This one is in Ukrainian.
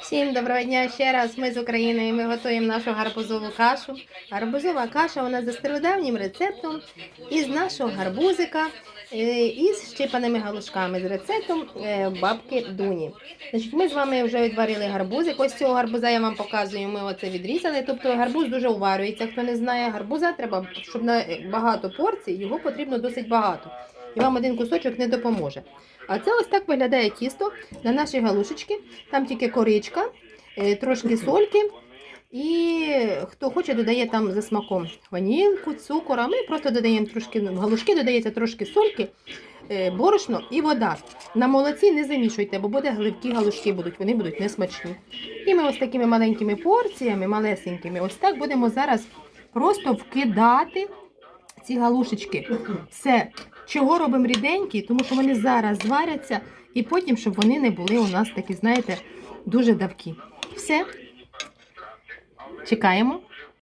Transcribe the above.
Всім доброго дня ще раз. Ми з України і ми готуємо нашу гарбузову кашу. Гарбузова каша вона за стародавнім рецептом із нашого гарбузика е, із щипаними галушками з рецептом е, бабки Дуні. Значить, ми з вами вже відварили гарбузик. Ось цього гарбуза я вам показую. Ми оце відрізали. Тобто гарбуз дуже уварюється. Хто не знає, гарбуза треба, щоб на багато порцій, його потрібно досить багато. І вам один кусочок не допоможе. А це ось так виглядає тісто на наші галушечки. Там тільки коричка, е, трошки сольки. І хто хоче, додає там за смаком ванільку, цукор, а ми просто додаємо трошки ну, галушки, додається трошки сольки, е, борошно і вода. На молоці не замішуйте, бо буде гливкі галушки будуть, вони будуть несмачні. І ми ось такими маленькими порціями, малесенькими, ось так будемо зараз просто вкидати ці галушечки. Все. Чого робимо ріденькі? Тому що вони зараз зваряться, і потім, щоб вони не були у нас такі, знаєте, дуже давкі. Все. Чекаємо.